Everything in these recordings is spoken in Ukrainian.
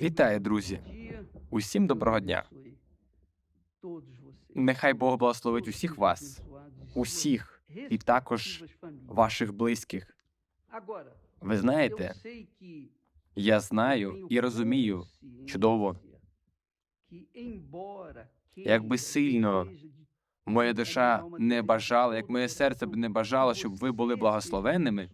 Вітаю, друзі! Усім доброго дня! Нехай Бог благословить усіх вас, усіх і також ваших близьких. Ви знаєте, я знаю і розумію чудово, як би сильно моя душа не бажала, як моє серце б не бажало, щоб ви були благословенними,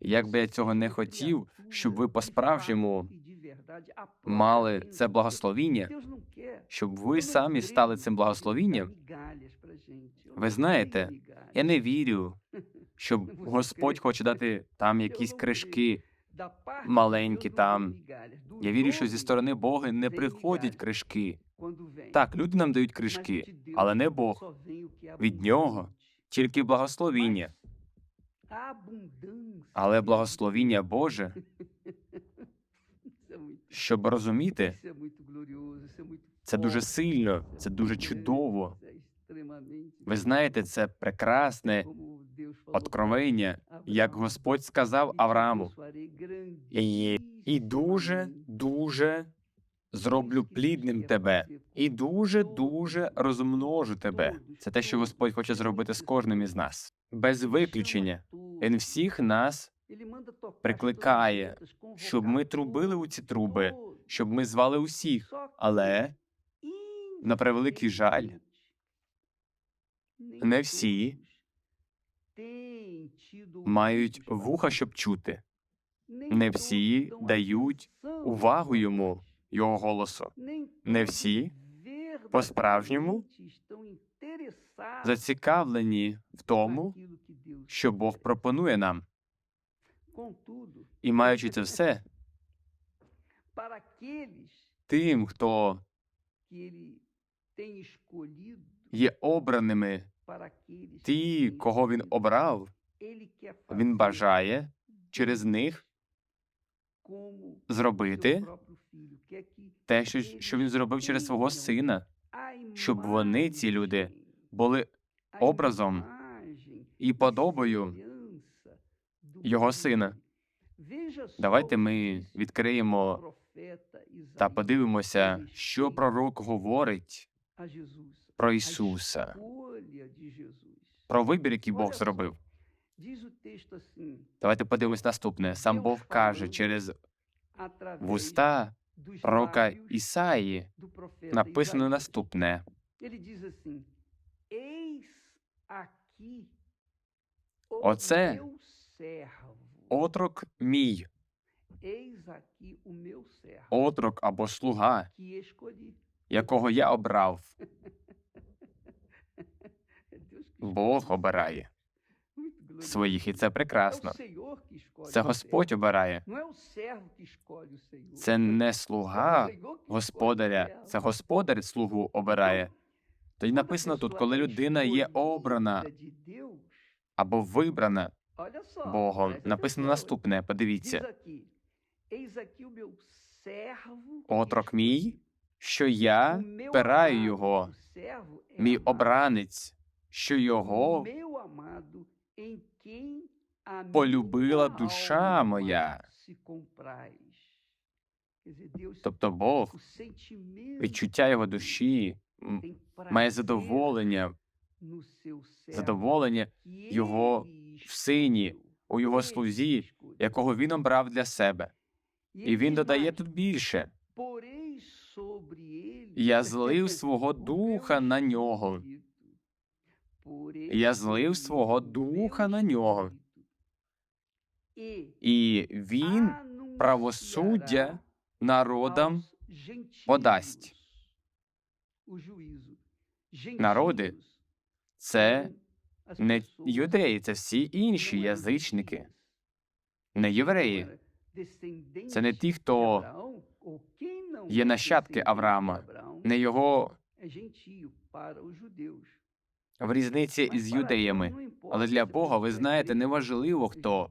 як би я цього не хотів, щоб ви по-справжньому мали це благословіння, щоб ви самі стали цим благословінням. Ви знаєте, я не вірю, щоб Господь хоче дати там якісь кришки маленькі там. Я вірю, що зі сторони Бога не приходять кришки. Так, люди нам дають кришки, але не Бог. Від нього тільки благословіння. Але благословіння Боже, щоб розуміти, це дуже сильно, це дуже чудово. Ви знаєте, це прекрасне откровення, як Господь сказав Аврааму. І, і дуже, дуже зроблю плідним тебе, і дуже, дуже розмножу тебе. Це те, що Господь хоче зробити з кожним із нас, без виключення. Він всіх нас прикликає, щоб ми трубили у ці труби, щоб ми звали усіх. Але на превеликий жаль, не всі мають вуха, щоб чути. Не всі дають увагу йому, його голосу. Не всі по-справжньому зацікавлені в тому, що Бог пропонує нам. І маючи це все, тим, хто є обраними, ті, кого він обрав, він бажає через них зробити те, що, що він зробив через свого сина, щоб вони, ці люди, були образом і подобою його сина. Давайте ми відкриємо та подивимося, що пророк говорить про Ісуса, про вибір, який Бог зробив. Давайте подивимось наступне. Сам Бог каже через вуста пророка Ісаї написано наступне. Оце Отрок мій, отрок або слуга, якого я обрав. Бог обирає своїх, і це прекрасно. Це Господь обирає. Це не слуга господаря, це господар слугу обирає. Тоді написано тут, коли людина є обрана або вибрана Богом. Написано наступне. Подивіться, отрок мій, що я пираю його, мій обранець, що його полюбила душа моя. Тобто Бог, відчуття його душі, має задоволення, задоволення його в сині, у його слузі, якого він обрав для себе. І він додає тут більше. Я злив свого духа на нього. Я злив свого духа на нього. І він правосуддя народам подасть. Народи це не юдеї, це всі інші язичники, не євреї. Це не ті, хто є нащадки Авраама, не його в різниці з юдеями. Але для Бога, ви знаєте, неважливо хто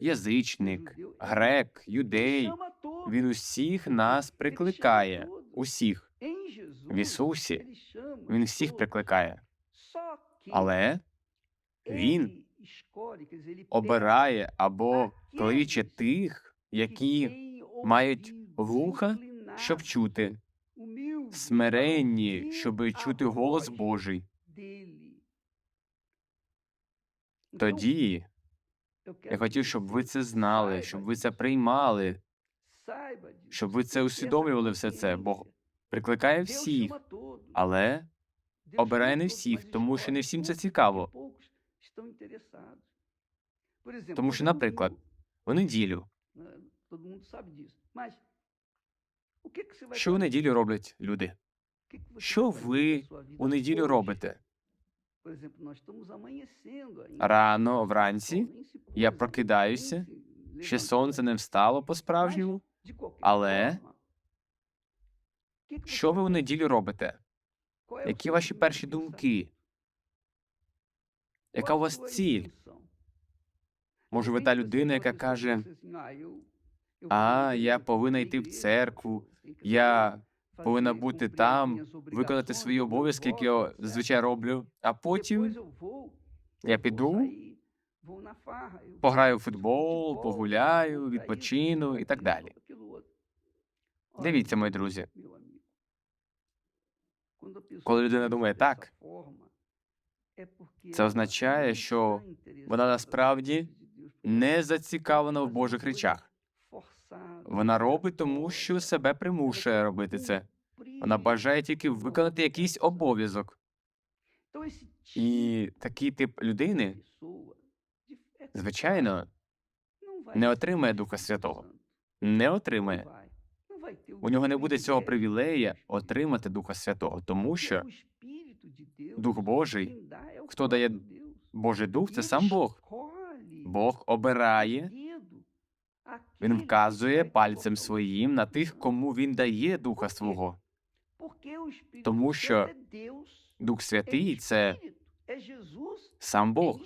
язичник, грек, юдей. Він усіх нас прикликає, усіх в Ісусі. Він всіх прикликає. Але він обирає або кличе тих, які мають вуха, щоб чути, смиренні, щоб чути голос Божий. Тоді я хотів, щоб ви це знали, щоб ви це приймали, щоб ви це усвідомлювали все це. Бог прикликає всіх, але обирає не всіх, тому що не всім це цікаво. Тому що, наприклад, у неділю, що у неділю роблять люди? Що ви у неділю робите? Рано вранці я прокидаюся, ще сонце не встало по-справжньому. але Що ви у неділю робите? Які ваші перші думки? Яка у вас ціль? Може, ви та людина, яка каже: А, я повинна йти в церкву, я повинна бути там, виконати свої обов'язки, які я зазвичай роблю, а потім я піду, пограю в футбол, погуляю, відпочину і так далі. Дивіться, мої друзі, коли людина думає так, це означає, що вона насправді не зацікавлена в Божих речах. Вона робить тому, що себе примушує робити це. Вона бажає тільки виконати якийсь обов'язок. І такий тип людини, звичайно, не отримає Духа Святого. Не отримає. У нього не буде цього привілея отримати Духа Святого, тому що Дух Божий, хто дає Божий Дух, це сам Бог. Бог обирає, він вказує пальцем своїм на тих, кому він дає Духа свого. Тому що Дух Святий це сам Бог,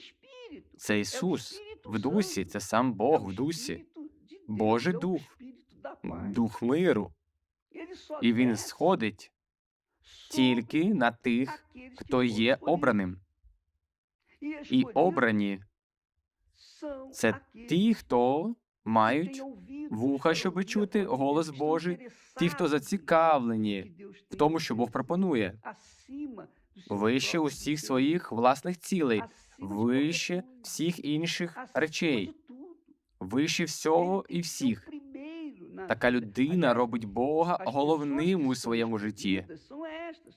це Ісус в дусі, це сам Бог в дусі, Божий Дух, Дух миру, і він сходить тільки на тих, хто є обраним. І обрані це ті, хто мають вуха, щоб чути голос Божий, ті, хто зацікавлені в тому, що Бог пропонує, вище усіх своїх власних цілей, вище всіх інших речей, вище всього і всіх. Така людина робить Бога головним у своєму житті.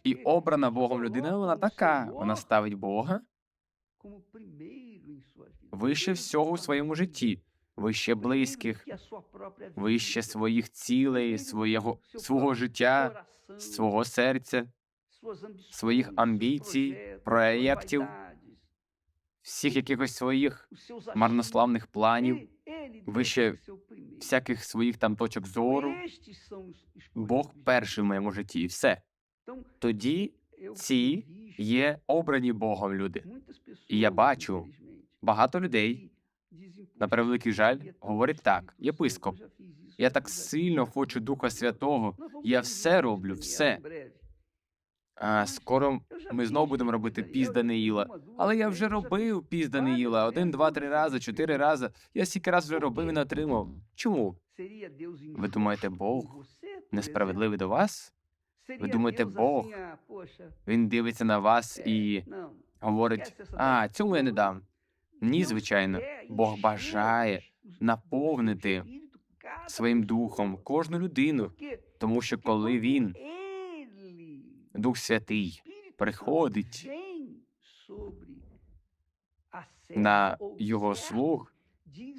І обрана Богом людина, вона така. Вона ставить Бога вище всього у своєму житті, вище близьких, вище своїх цілей, свого, свого життя, свого серця, своїх амбіцій, проєктів, всіх якихось своїх марнославних планів, вище всяких своїх там точок зору. Бог перший в моєму житті, і все. Тоді ці є обрані Богом люди. І я бачу Багато людей, на превеликий жаль, говорять так: єпископ, я так сильно хочу Духа Святого, я все роблю, все. А скоро ми знову будемо робити піс Даниїла. Але я вже робив піс Даниїла один, два, три рази, чотири рази. Я стільки раз вже робив і не отримав. Чому? Ви думаєте, Бог несправедливий до вас? Ви думаєте, Бог Він дивиться на вас і говорить: а цьому я не дам. Ні, звичайно, Бог бажає наповнити своїм духом кожну людину, тому що коли він, Дух Святий, приходить на його слух,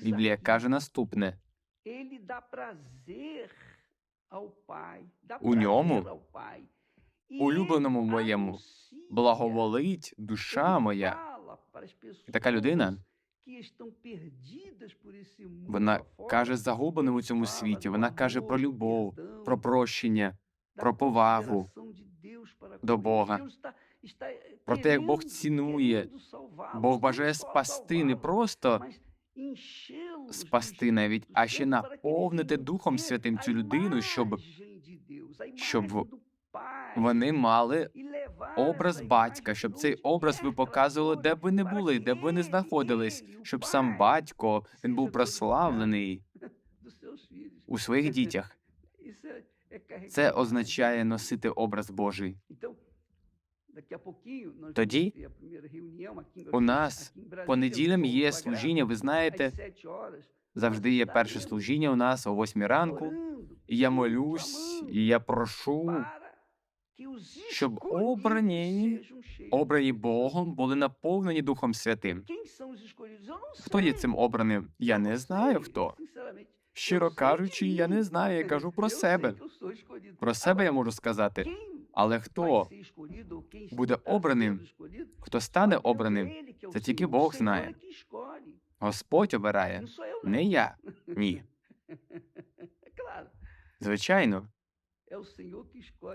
Біблія каже наступне: у ньому, улюбленому моєму, благоволить душа моя. Така людина, Вона каже загубленим у цьому світі. Вона каже про любов, про прощення, про повагу до Бога, про те, як Бог цінує. Бог бажає спасти не просто спасти навіть, а ще наповнити Духом Святим цю людину, щоб щоб вони мали образ батька, щоб цей образ ви показували, де б ви не були, де б ви не знаходились, щоб сам батько він був прославлений у своїх дітях. Це означає носити образ Божий. Тоді У нас по неділям є служіння, ви знаєте, завжди є перше служіння у нас о 8 ранку. І я молюсь, і я прошу, щоб обрані, обрані Богом були наповнені Духом Святим. Хто є цим обраним? Я не знаю хто. Щиро кажучи, я не знаю, я кажу про себе. Про себе я можу сказати, але хто буде обраним, хто стане обраним, це тільки Бог знає. Господь обирає, не я. Ні. Звичайно,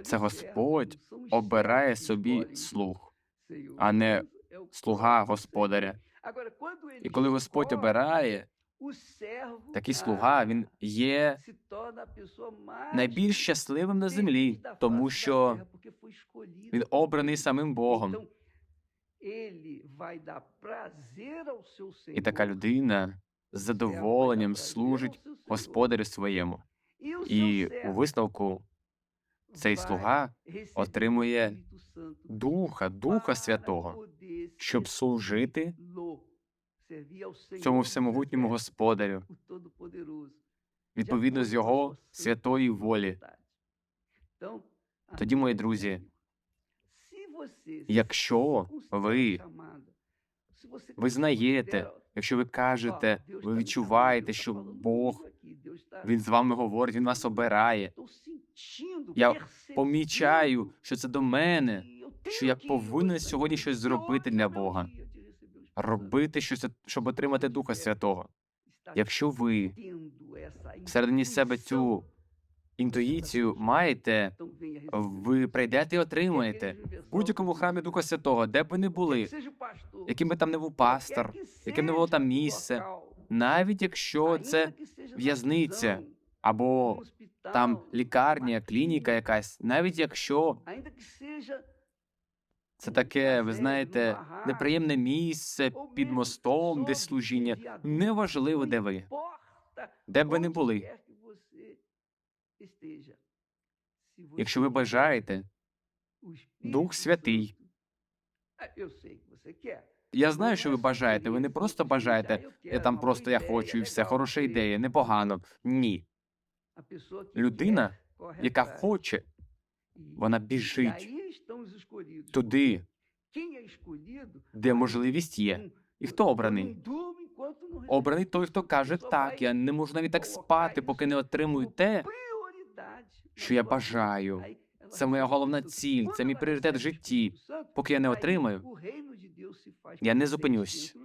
Це Господь обирає собі слух, а не слуга господаря. І коли Господь обирає, такий такий слуга, він є найбільш щасливим на землі, тому що він обраний самим Богом. І така людина з задоволенням служить господарю своєму. І у висновку цей слуга отримує Духа, Духа Святого, щоб служити цьому всемогутньому господарю. відповідно з його святої волі. Тоді, мої друзі, якщо ви визнаєте, якщо ви кажете, ви відчуваєте, що Бог він з вами говорить, він вас обирає. Я Помічаю, що це до мене, що я повинен сьогодні щось зробити для Бога, робити щось, щоб отримати Духа Святого. Якщо ви всередині себе цю інтуїцію маєте, ви прийдете і отримаєте в будь-якому храмі Духа Святого, де б ви не були, яким би там не був пастор, яким не було там місце, навіть якщо це в'язниця або там лікарня, клініка якась, навіть якщо це таке, ви знаєте, неприємне місце під мостом, де служіння, неважливо, де ви, де б ви не були. Якщо ви бажаєте, Дух Святий. Я знаю, що ви бажаєте. Ви не просто бажаєте, я там просто я хочу і все, хороша ідея, непогано. Ні. Людина, яка хоче, вона біжить туди, де можливість є. І хто обраний? Обраний той, хто каже так, я не можу навіть так спати, поки не отримую те, що я бажаю. Це моя головна ціль, це мій пріоритет в житті. Поки я не отримаю, я не зупинюсь.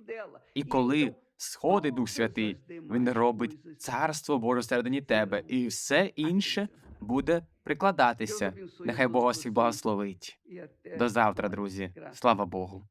І коли сходить Дух Святий, він робить царство Боже всередині тебе, і все інше буде прикладатися. Нехай Бог всіх благословить. До завтра, друзі. Слава Богу.